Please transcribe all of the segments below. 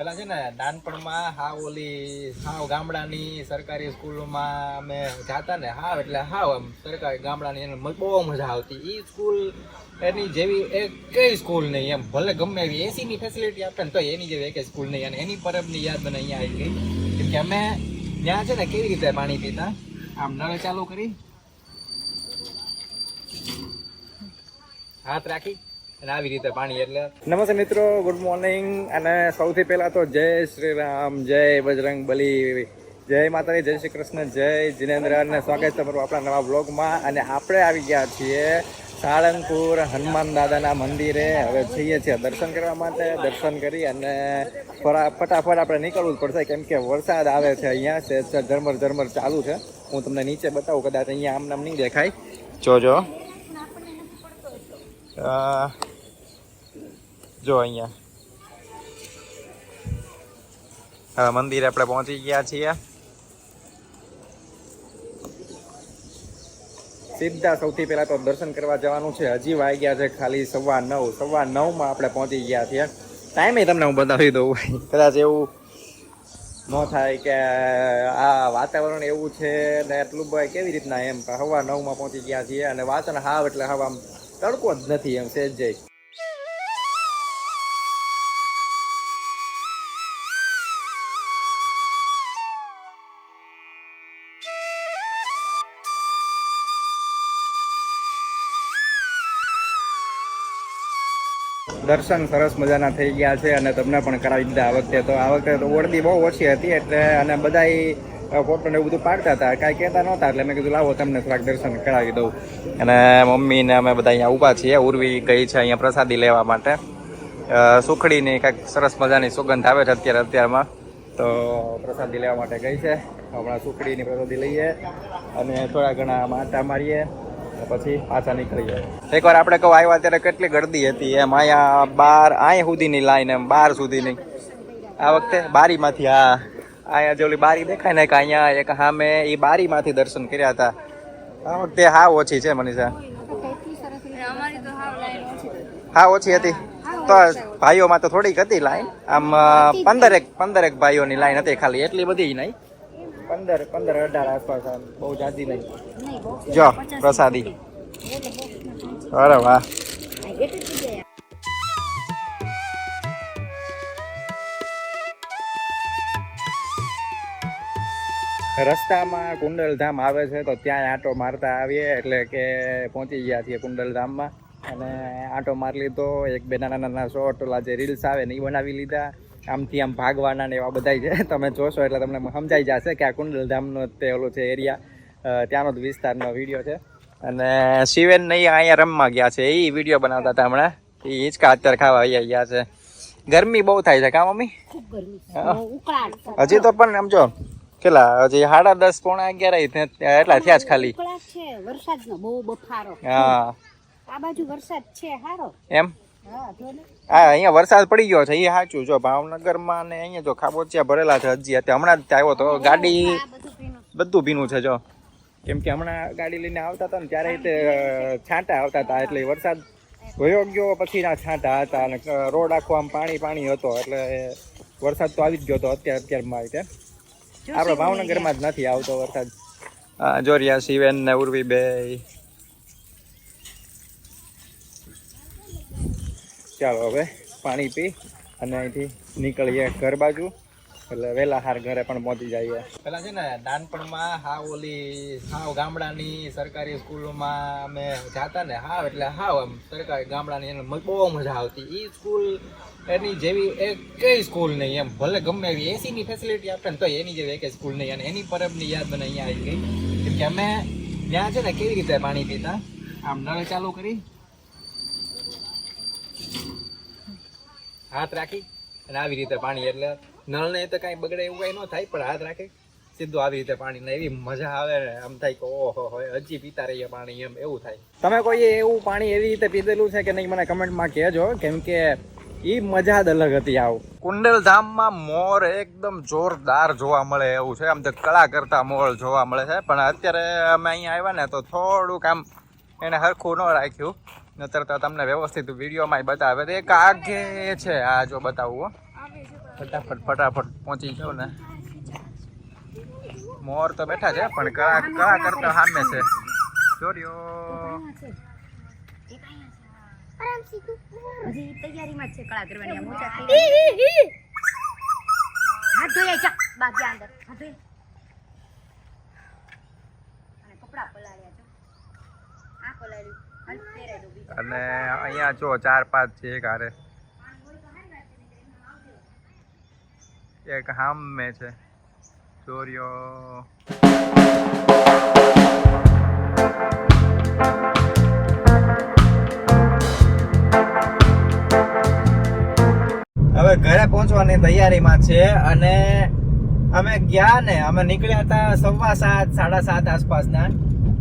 પેલા છે ને નાનપણમાં હા ઓલી, હાવ ગામડાની સરકારી સ્કૂલોમાં અમે જાતા ને, હાવ એટલે હાવ આમ સરકારી ગામડાની એને બહુ મજા આવતી. એ સ્કૂલ એની જેવી એક, કઈ સ્કૂલ નહીં એમ. ભલે ગમે એવી એસીની ફેસિલિટી આપે ને, તો એની જેવી એક સ્કૂલ નહીં. અને એની પરબની યાદ મને અહીંયા આવી ગઈ. કેમ અમે ત્યાં છે ને, કેવી રીતે પાણી પીતા? આમ નળ ચાલુ કરી. હાથ રાખી. અને આવી રીતે પાણી એટલે નમસ્તે મિત્રો ગુડ મોર્નિંગ અને સૌથી પહેલા તો જય શ્રી રામ, જય બજરંગ બલી. જય માતાજી, જય શ્રી કૃષ્ણ, જય જિનેન્દ્ર અને સ્વાગત તમારું આપણા નવા બ્લોગમાં અને આપણે આવી ગયા છીએ સાળંગપુર હનુમાન દાદાના મંદિરે. હવે જઈએ છીએ દર્શન કરવા માટે. દર્શન કરી અને ફટાફટ આપણે નીકળવું જ પડશે, કેમ કે વરસાદ આવે છે અહીંયા. છે ઝરમર ઝરમર ચાલુ છે. હું તમને નીચે બતાવું, કદાચ અહીંયા આમ નામ નહીં દેખાય. જોજો. જો અહીંયા. હવે મંદિરે આપણે પહોંચી ગયા છીએ. સીધા સૌથી પહેલા તો દર્શન કરવા જવાનું છે. હજી વાગ્યા છે ખાલી સવા નવ. સવા નવમાં આપણે પહોંચી ગયા છીએ. ટાઈમે તમને હું બતાવી દઉં. કદાચ એવું ન થાય કે આ વાતાવરણ એવું છે ને એટલું ભાઈ કેવી રીતના એમ? હવા નવમાં પહોંચી ગયા છીએ અને વાતન હાવ એટલે હવા આમ તડકો જ નથી એમ, સેજ જઈ દર્શન સરસ મજાના થઈ ગયા છે અને તમને પણ કરાવી દીધા આ વખતે તો આ વખતે તો ઓળદી બહુ ઓછી હતી એટલે અને બધા ફોટો ને બધું પાડતા હતા. કાંઈ કહેતા નહોતા એટલે મેં કીધું, લાવો તમને થોડાક દર્શન કરાવી દઉં. અને મમ્મી ને અમે બધા અહીંયા ઊભા છીએ. ઉર્વી ગઈ છે અહીંયા પ્રસાદી લેવા માટે. સુખડીની કાંઈક સરસ મજાની સુગંધ આવે છે અત્યારે અત્યારમાં. તો પ્રસાદી લેવા માટે ગઈ છે. હમણાં સુખડીની પ્રસાદી લઈએ અને થોડા ઘણા માટા મારીએ. પછી પાછા નીકળીએ એકવાર આપણે કહું આવ્યા ત્યારે કેટલી ગરદી હતી એમ. અહીંયા બાર અહીંયા સુધીની લાઈન એમ, બાર સુધીની. આ વખતે બારીમાંથી, હા. અહીંયા જે ઓલી બારી દેખાય ને કે અહીંયા, એક સામે એ બારીમાંથી દર્શન કર્યા હતા. આ વખતે હા ઓછી છે, મનીષા. હા, ઓછી હતી. તો ભાઈઓમાં તો થોડીક હતી લાઈન આમ પંદરેક પંદરેક ભાઈઓની લાઈન હતી ખાલી, એટલી બધી નહીં. પંદર પંદર અઢાર આસપાસ બહુ જાજી નહીં. જો પ્રસાદી. અરે વાહ. રસ્તામાં કુંડલધામ આવે છે તો ત્યાં આંટો મારતા આવીએ એટલે કે પહોંચી ગયા છીએ કુંડલધામમાં. અને આંટો મારી લીધો એક બે નાના નાના શોર્ટ ઓલા જે રીલ્સ આવે ને એ બનાવી લીધા. આમથી આમ ભાગવાના ને એવા બધા છે. તમે જોશો એટલે તમને સમજાઈ જશે કે આ કુંડલધામનો તે ઓલો છે એરિયા ત્યાંનો જ વિસ્તારનો વીડિયો છે. અને શિવેન નહીં અહીંયા રમવા ગયા છે. એ વીડિયો બનાવતા હતા હમણાં. એ હિંચકા અત્યારે ખાવા અહીંયા ગયા છે. ગરમી બહુ થાય છે કા મમ્મી? હજી તો પણ આમ જો કેટલા હજી સાડા દસ પોણા અગિયાર એટલા થયા જ ખાલી. બહુ બફારો. હા. આ બાજુ વરસાદ છે સારો. એમ? હા હા અહીંયા વરસાદ પડી ગયો છે એ સાચું. જો ભાવનગરમાં ને અહીંયા જો ખાબોચિયા ભરેલા છે હજી અત્યારે હમણાં જ આવ્યો તો ગાડી બધું ભીનું. છે જો. કેમ કે હમણાં ગાડી લઈને આવતા હતા ને ત્યારે તે છાંટા આવતા હતા એટલે વરસાદ વયો ગયો પછી ના છાંટા હતા અને રોડ આખો આમ પાણી પાણી હતો એટલે વરસાદ તો આવી જ ગયો હતો અત્યારે અત્યારમાં આવી રીતે આપણે ભાવનગરમાં જ નથી આવતો વરસાદ. જોરિયા શિવેન ને ઉર્વી બે ચાલો હવે પાણી પી અને અહીંથી નીકળીએ ઘર બાજુ. એટલે વહેલા હાર ઘરે પણ પહોંચી જઈએ. પેલા છે ને, નાનપણમાં હાવ ઓલી, હાવ ગામડાની સરકારી સ્કૂલમાં અમે જાતા ને, હાવ એટલે હાવ આમ સરકારી ગામડાની એને બહુ મજા આવતી. એ સ્કૂલ એની જેવી એક કઈ સ્કૂલ નહીં એમ. ભલે ગમે એવી એસીની ફેસિલિટી આપે ને તો એની જેવી એક સ્કૂલ નહીં. અને એની પરબની યાદ મને અહીંયા આવી ગઈ. કેમ કે અમે ત્યાં છે ને, કેવી રીતે પાણી પીતા? આમ નળ ચાલુ કરી હાથ રાખી અને આવી રીતે પાણી એટલે નળને તો કાંઈ બગડે એવું કાંઈ ન થાય પણ હાથ રાખી. સીધું આવી રીતે પાણી ને એવી મજા આવે ને આમ થાય કે ઓહો હો હજી પીતા રહીએ પાણી એમ એવું થાય. તમે કોઈ એવું પાણી એવી રીતે પીધેલું છે કે નહીં મને કમેન્ટમાં કહેજો કેમ કે એ મજા જ અલગ હતી આવું. કુંડલ ધામમાં મોર એકદમ જોરદાર જોવા મળે એવું છે. આમ તો કળા કરતા મોર જોવા મળે છે. પણ અત્યારે અમે અહીંયા આવ્યા ને તો થોડુંક આમ એને હરખું ન રાખ્યું. નતર તો તમને વ્યવસ્થિત વિડીયોમાં બતાવે તો એક આગે છે આ જો બતાવું હો. ફટાફટ ફટાફટ પહોંચી જાવ ને. મોર તો બેઠા છે પણ કળા કળા કરતા સામે છે. ચોર્યો હજી તૈયારીમાં છે કળા કરવાની હાથ ધોયા ચા બાકી અંદર હાથ ધોઈ અને કપડા પલાળ્યા છો આ પલાળ્યું હાલ પહેરાઈ દો બીજા અને અહીંયા જો ચાર પાંચ છે એક હારે. એક હામે છે. ચોરીઓ હવે ઘરે પહોંચવાની તૈયારીમાં છે અને અમે ગયા ને, અમે નીકળ્યા હતા સવા સાત, સાડા સાત આસપાસના.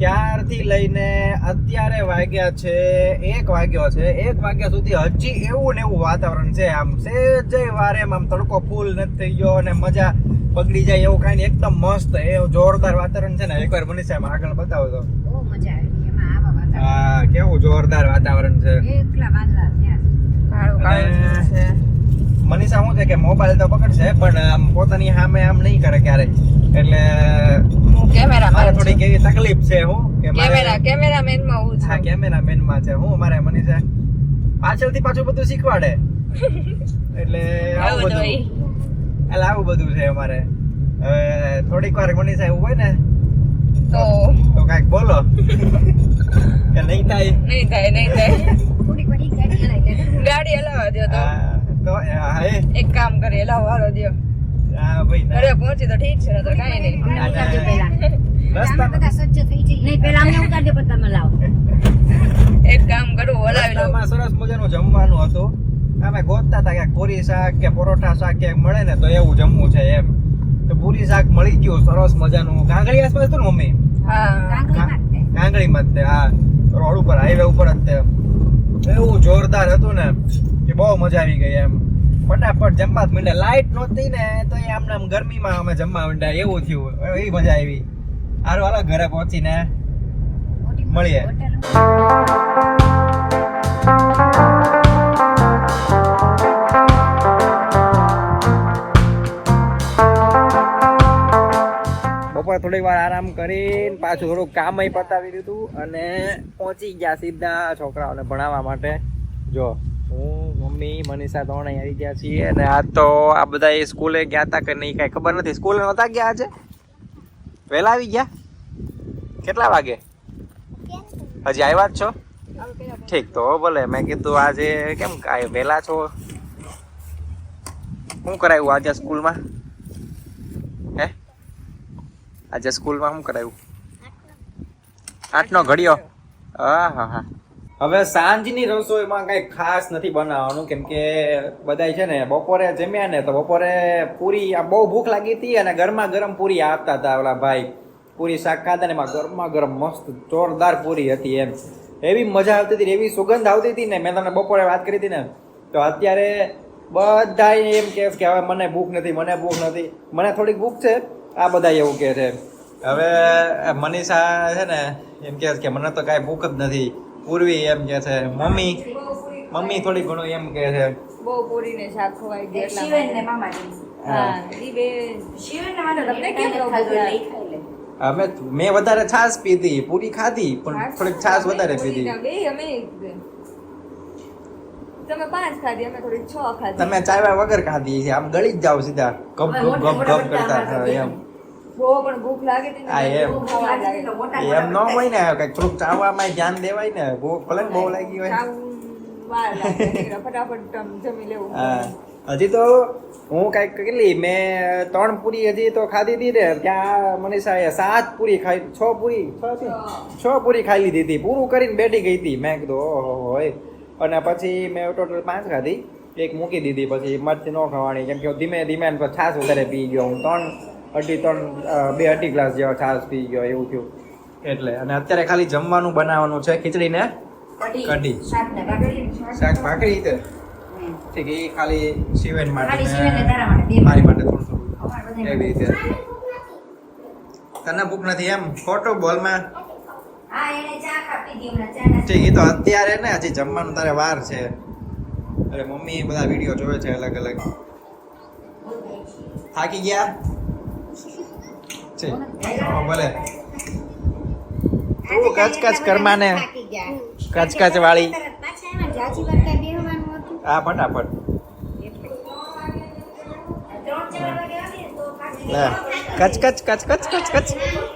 ત્યારથી લઈને અત્યારે વાગ્યા છે એક વાગ્યો છે એક વાગ્યા સુધી હજી એવું ને એવું વાતાવરણ છે આમ. સેજય વારે આમ તડકો ફૂલ નથી થઈ ગયો અને મજા બગડી જાય એવું કાંઈ એકદમ મસ્ત એવું જોરદાર વાતાવરણ છે ને. એકવાર મનીષા સાહેબ આગળ બતાવો તો. બહુ મજા આવી એમાં આવા વાતાવરણ. હા કેવું જોરદાર વાતાવરણ છે. મનીષા શું છે કે મોબાઈલ તો પકડશે પણ આમ પોતાની સામે આમ નહીં કરે ક્યારેક એટલે હું કેમેરા મારે થોડીક એવી તકલીફ છે હું કેમેરા કેમેરામેનમાં હું હા છું. કેમેરામેનમાં છે હું મારે મનીષા પાછળથી પાછું બધું શીખવાડે. એટલે આવું બધું. એટલે આવું બધું છે અમારે. હવે થોડીક વાર મનીષા એવું હોય ને તો? તો કાંઈક બોલો. કે નહીં થાય? નહીં થાય નહીં થાય. ગાડી હલાવી દો તો. હા, તો એક કામ કરી હલાવવા હાલો દો હા ભાઈ ના. પહોંચી તો ઠીક છે નહીંતર કાંઈ નહીં. ઉતારજો પહેલા રસ્તા બધા સજ્જ થઈ જઈએ. નહીં પહેલા અમને ઉતારજો પછી તમે લાવો. એક કામ કરું હલાવી લઉં. સરસ મજાનું જમવાનું હતું. અમે ગોતતા હતા કે પૂરી શાક કે પરોઠા શાક ક્યાંક મળે ને તો એવું જમવું છે એમ. તો પૂરી શાક મળી ગયું સરસ મજાનું. કાંગળી આસપાસ હતું ને મમ્મી? ગાંગડી માં જ તે. તે હા. રોડ ઉપર હાઈવે ઉપર જ તે. એવું જોરદાર હતું ને કે બહુ મજા આવી ગઈ એમ. ફટાફટ જમવા માંડ્યા. લાઈટ નહોતી ને, તો એ આમને આમ ગરમીમાં અમે જમવા માંડ્યા. એવું થયું. એવી મજા આવી. હારું, હાલો, ઘરે પહોંચીને મળીએ. બપોરે થોડીક વાર આરામ કરીને પાછું થોડુંક કામ પતાવી દીધું અને પહોંચી ગયા સીધા છોકરાઓને ભણાવવા માટે. જો. મમ્મી, મનીષા ત્રણ આવી ગયા છીએ અને આ તો આ બધા એ સ્કૂલે ગયા હતા કે નહીં કાંઈ ખબર નથી. સ્કૂલે નહોતા ગયા આજે? વહેલા આવી ગયા? કેટલા વાગે? હજી આવ્યા જ છો? ઠીક, તો ભલે. મેં કીધું આજે કેમ વહેલા છો? શું કરાયું આજે સ્કૂલમાં? હે? આજે સ્કૂલમાં શું કરાયું? આઠનો ઘડિયો. હા હા હા. હવે સાંજની રસોઈમાં કંઈ ખાસ નથી બનાવવાનું, કેમ કે બધાય છે ને બપોરે જમ્યા ને તો બપોરે પૂરી આ બહુ ભૂખ લાગી હતી અને ગરમા ગરમ પૂરી આપતા હતા ઓલા ભાઈ. પૂરી શાક ખાતા ને એમાં ગરમા ગરમ મસ્ત જોરદાર પૂરી હતી એમ. એવી મજા આવતી હતી એવી સુગંધ આવતી હતી ને, મેં તમને બપોરે વાત કરી હતી ને, તો અત્યારે બધા એમ કહે કે હવે મને ભૂખ નથી, મને ભૂખ નથી. મને થોડીક ભૂખ છે, આ બધા એવું કહે છે. હવે મનીષા છે ને એમ કહે કે મને તો કાંઈ ભૂખ જ નથી. પૂર્વી એમ કે છે. મમ્મી મમ્મી થોડી ઘણું એમ કે છે. બહુ પૂરીને શાક ખવાઈ ગયું શિવેન ને. મામાજી હા ઈ બે શિવેન ને માનો તમને કેમ અમે મેં વધારે છાશ પીધી પૂરી ખાધી પણ થોડીક છાશ વધારે પીધી. બે અમે તમે પાંચ ખાધી અમે થોડી છ ખાધી. તમે ચાવ્યા વગર ખાધી છે. આમ ગળી જ જાવ સીધા. ગપ ગપ ગપ ગપ કરતા હા, એમ. એમ. ન હોય ને કંઈક થોડુંક ચાવવામાં ધ્યાન દેવાય ને ભૂખ ભલે બહુ લાગી હોય. હજી તો હું કંઈક કેટલી મેં ત્રણ પૂરી હજી તો ખાધી હતી ને ત્યાં મનીષાએ સાત પૂરી ખાઈ છ પૂરી છ પૂરી ખાઈ લીધી હતી પૂરું કરીને બેઠી ગઈ હતી. મેં કીધું ઓહો હોય અને પછી મેં ટોટલ પાંચ ખાધી એક મૂકી દીધી પછી મરચી ન ખાવાની કેમ કે ધીમે ધીમે છાસ વધારે પી ગયો હું ત્રણ અઢી ત્રણ બે અઢી ગ્લાસ જેવા છાસ પી ગયો એવું થયું. એટલે અને અત્યારે ખાલી જમવાનું બનાવવાનું છે ખીચડી ને કઢી. શાક ભાખરી છે. ઠીક એ ખાલી શિવેન માટે મારી માટે. થોડું થોડું. એવી રીતે. તને ભૂખ નથી એમ? ખોટું બોલમાં ઠીક એ તો અત્યારે ને હજી જમવાનું તારે વાર છે. અરે મમ્મી બધા વીડિયો જોવે છે અલગ અલગ. થાકી ગયા? છે. ભલે. તું કચ કચ કરમાને. કચકચ કચ કચ વાળી. હા ફટાફટ. કચકચ કચ કચ કચ કચ કચ કચ